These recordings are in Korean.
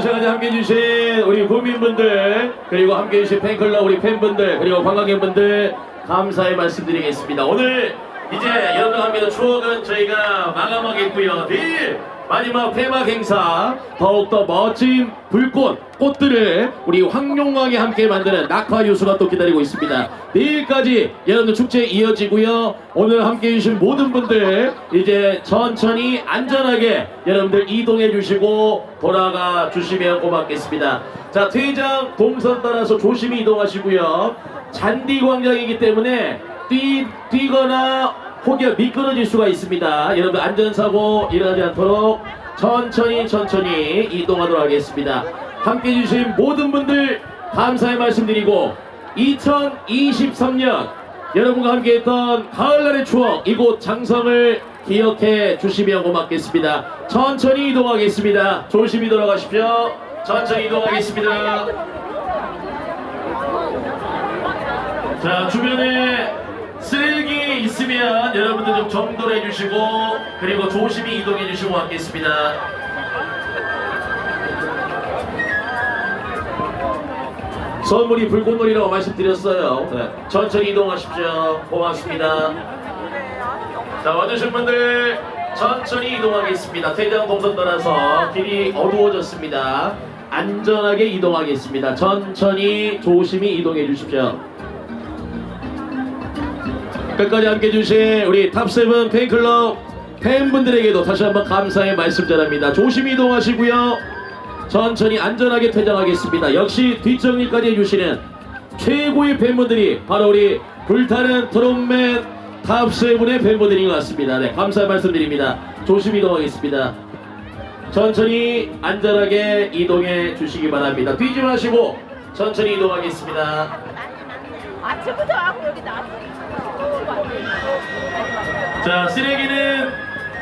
시간에 함께 해주신 우리 국민분들 그리고 함께 해주신 팬클럽 우리 팬분들 그리고 관광객분들 감사의 말씀드리겠습니다. 오늘 이제 여러분과 함께 추억은 저희가 마감하겠고요. 내일 마지막 폐막 행사 더욱더 멋진 불꽃 꽃들을 우리 황룡왕이 함께 만드는 낙화 유수가 또 기다리고 있습니다. 내일까지 여러분들 축제 이어지고요. 오늘 함께 해주신 모든 분들 이제 천천히 안전하게 여러분들 이동해 주시고 돌아가 주시면 고맙겠습니다. 자 퇴장 동선 따라서 조심히 이동하시고요. 잔디 광장이기 때문에 뛰, 뛰거나 혹여 미끄러질 수가 있습니다. 여러분 안전사고 일어나지 않도록 천천히 천천히 이동하도록 하겠습니다. 함께 해주신 모든 분들 감사의 말씀드리고 2023년 여러분과 함께했던 가을날의 추억 이곳 장성을 기억해 주시면 고맙겠습니다. 천천히 이동하겠습니다. 조심히 돌아가십시오. 천천히 이동하겠습니다. 자 주변에 있으면 여러분들 좀 정돈해 주시고 그리고 조심히 이동해 주시고 하겠습니다. 선물이 불꽃놀이라고 말씀드렸어요. 네, 천천히 이동하십시오. 고맙습니다. 자 와주신 분들 천천히 이동하겠습니다. 퇴장 동선 따라서 길이 어두워졌습니다. 안전하게 이동하겠습니다. 천천히 조심히 이동해 주십시오. 끝까지 함께 해주신 우리 탑세븐 팬클럽 팬분들에게도 다시 한번 감사의 말씀 전합니다. 조심히 이동하시고요. 천천히 안전하게 퇴장하겠습니다. 역시 뒷정리까지 해주시는 최고의 팬분들이 바로 우리 불타는 트롯맨 탑세븐의 팬분들인 것 같습니다. 네, 감사의 말씀드립니다. 조심히 이동하겠습니다. 천천히 안전하게 이동해 주시기 바랍니다. 뛰지 마시고 천천히 이동하겠습니다. 아침부터 하고 여기 나왔어. 자 쓰레기는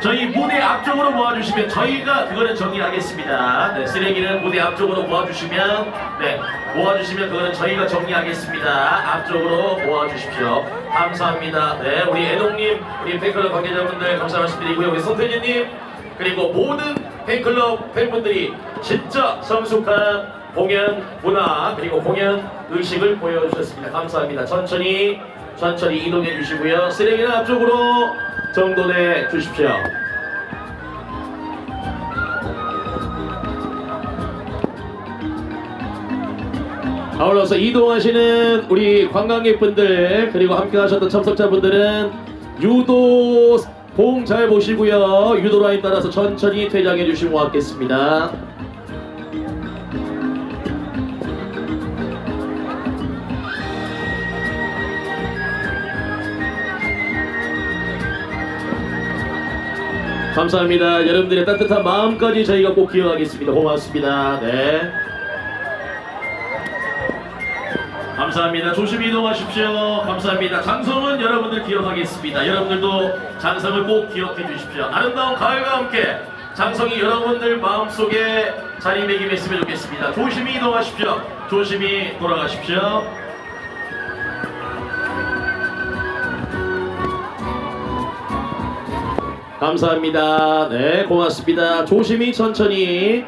저희 무대 앞쪽으로 모아주시면 저희가 그거는 정리하겠습니다. 네, 쓰레기는 무대 앞쪽으로 모아주시면 네 모아주시면 그거는 저희가 정리하겠습니다. 앞쪽으로 모아주십시오. 감사합니다. 네 우리 애동님 우리 팬클럽 관계자분들 감사 말씀드리고요. 우리 손태진님 그리고 모든 팬클럽 팬분들이 진짜 성숙한 공연 문화 그리고 공연 의식을 보여주셨습니다. 감사합니다. 천천히 천천히 이동해 주시고요. 쓰레기는 앞쪽으로 정돈해 주십시오. 아울러서 이동하시는 우리 관광객분들 그리고 함께 하셨던 참석자분들은 유도 봉 잘 보시고요. 유도 라인 따라서 천천히 퇴장해 주시면 고맙겠습니다. 감사합니다. 여러분들의 따뜻한 마음까지 저희가 꼭 기억하겠습니다. 고맙습니다. 네. 감사합니다. 조심히 이동하십시오. 감사합니다. 장성은 여러분들 기억하겠습니다. 여러분들도 장성을 꼭 기억해 주십시오. 아름다운 가을과 함께 장성이 여러분들 마음속에 자리매김했으면 좋겠습니다. 조심히 이동하십시오. 조심히 돌아가십시오. 감사합니다. 네, 고맙습니다. 조심히 천천히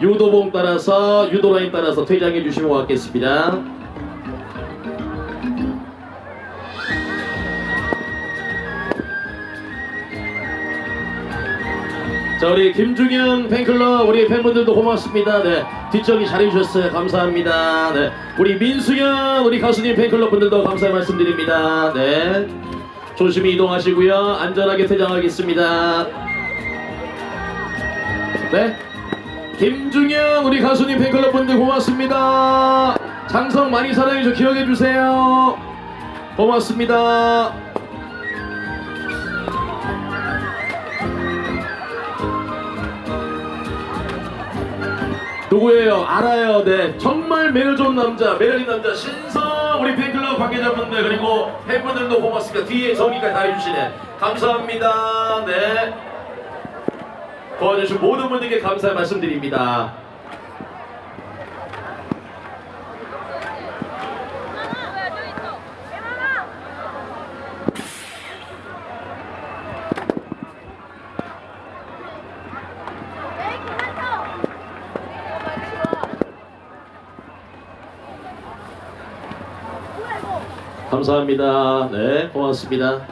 유도봉 따라서 유도라인 따라서 퇴장해 주시면 고맙겠습니다. 자 우리 김중영 팬클럽 우리 팬분들도 고맙습니다. 네 뒷정리 잘해주셨어요. 감사합니다. 네 우리 민수현 우리 가수님 팬클럽 분들도 감사의 말씀드립니다. 네 조심히 이동하시고요. 안전하게 퇴장하겠습니다. 네 김중영 우리 가수님 팬클럽 분들 고맙습니다. 장성 많이 사랑해줘 기억해 주세요. 고맙습니다. 누구예요? 알아요. 네. 정말 매력 좋은 남자, 매력 있는 남자, 신성 우리 팬클럽 관계자분들 그리고 팬분들도 고맙습니다. 뒤에 정리까지 다 해주시네. 감사합니다. 네. 도와주신 모든 분들께 감사의 말씀드립니다. 감사합니다. 네, 고맙습니다.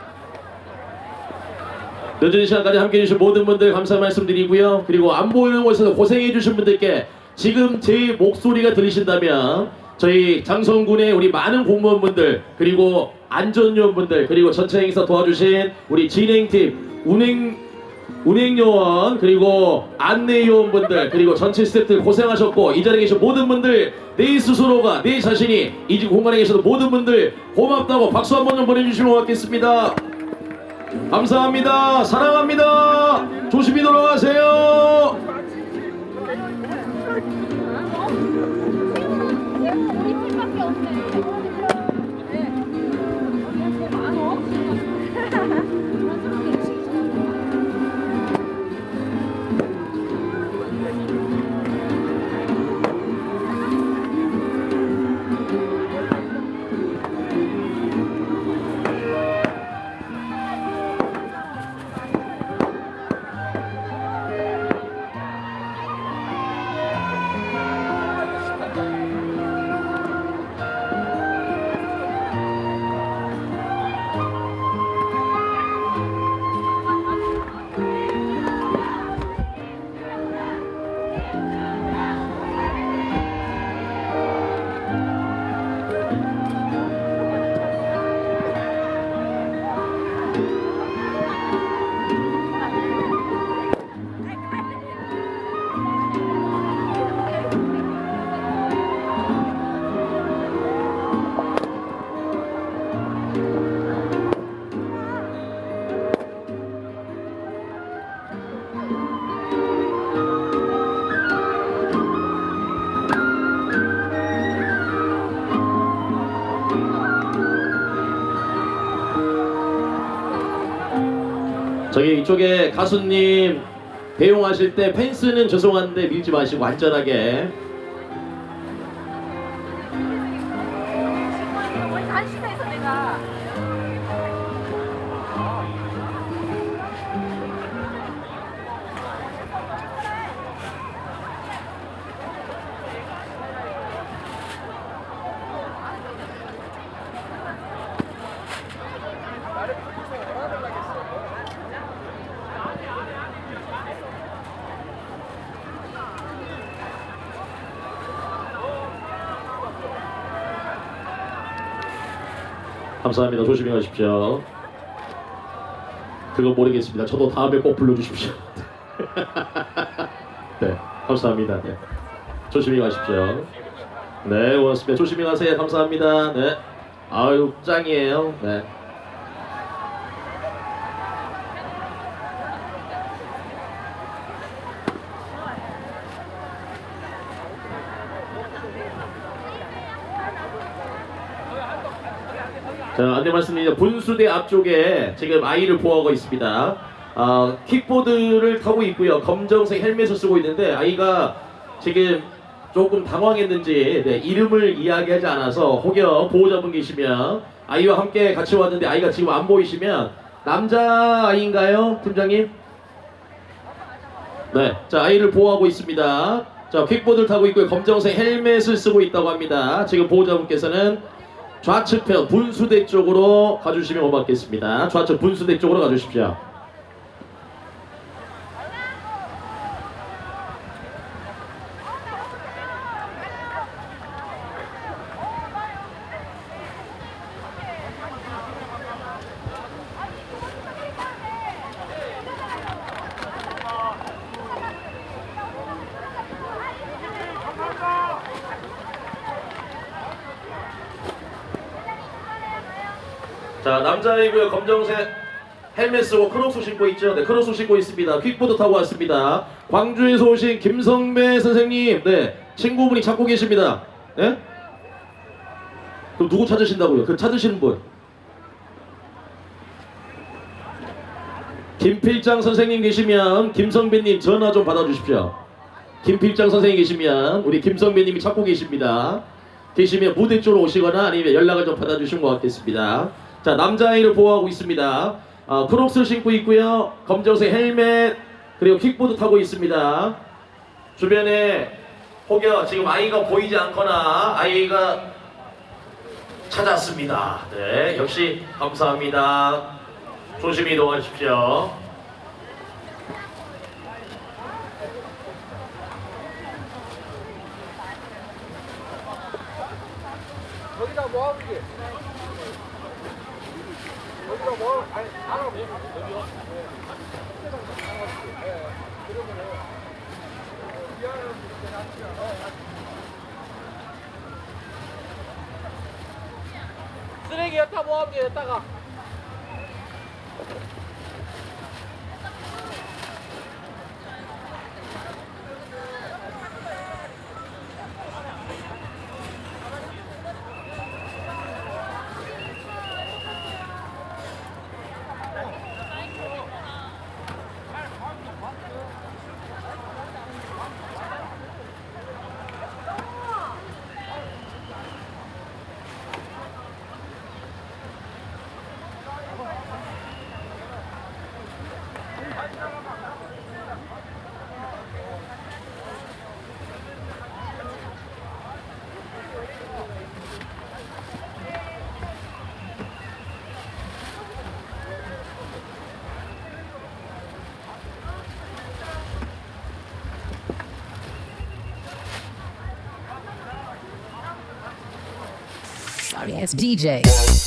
늦은 시간까지 함께 해 주신 모든 분들 감사 말씀드리고요. 그리고 안 보이는 곳에서 고생해 주신 분들께 지금 제 목소리가 들리신다면 저희 장성군의 우리 많은 공무원분들 그리고 안전요원분들 그리고 전체 행사 도와주신 우리 진행팀 운행 운행요원 그리고 안내요원분들 그리고 전체 스태프들 고생하셨고 이 자리에 계신 모든 분들 내 스스로가 내 자신이 이집 공간에 계신 모든 분들 고맙다고 박수 한 번 좀 보내주시면 고맙겠습니다. 감사합니다. 사랑합니다. 조심히 돌아가세요. 저기 이쪽에 가수님 배용하실 때 펜스는 죄송한데 밀지 마시고 안전하게 감사합니다. 조심히 가십시오. 그거 모르겠습니다. 저도 다음에 꼭 불러주십시오. 네, 감사합니다. 네. 조심히 가십시오. 네, 고맙습니다. 조심히 가세요. 감사합니다. 네. 아유, 짱이에요. 네. 자, 안내 말씀드립니다. 분수대 앞쪽에 지금 아이를 보호하고 있습니다. 아, 킥보드를 타고 있고요. 검정색 헬멧을 쓰고 있는데 아이가 지금 조금 당황했는지 네, 이름을 이야기하지 않아서 혹여 보호자분 계시면 아이와 함께 같이 왔는데 아이가 지금 안 보이시면 남자 아이인가요, 팀장님? 네, 자 아이를 보호하고 있습니다. 자 킥보드를 타고 있고요. 검정색 헬멧을 쓰고 있다고 합니다. 지금 보호자분께서는 좌측편 분수대 쪽으로 가주시면 고맙겠습니다. 좌측 분수대 쪽으로 가주십시오. 자 남자이고요 검정색 헬멧 쓰고 크록스 신고 있죠? 네 크록스 신고 있습니다. 퀵보드 타고 왔습니다. 광주에서 오신 김성배 선생님. 네 친구분이 찾고 계십니다. 네? 그럼 누구 찾으신다고요? 그 찾으시는 분. 김필장 선생님 계시면 김성배님 전화 좀 받아주십시오. 김필장 선생님 계시면 우리 김성배님이 찾고 계십니다. 계시면 무대 쪽으로 오시거나 아니면 연락을 좀 받아주시면 고맙겠습니다. 자 남자아이를 보호하고 있습니다. 아, 크록스를 신고 있고요. 검정색 헬멧 그리고 킥보드 타고 있습니다. 주변에 혹여 지금 아이가 보이지 않거나 아이가 찾았습니다. 네, 역시 감사합니다. 조심히 이동하십시오. 거기다 뭐 하고 이게? 거기다 뭐? 아니, 알아. 여기요? 쓰레기 여기다 뭐 하고 여기다가. It's DJ.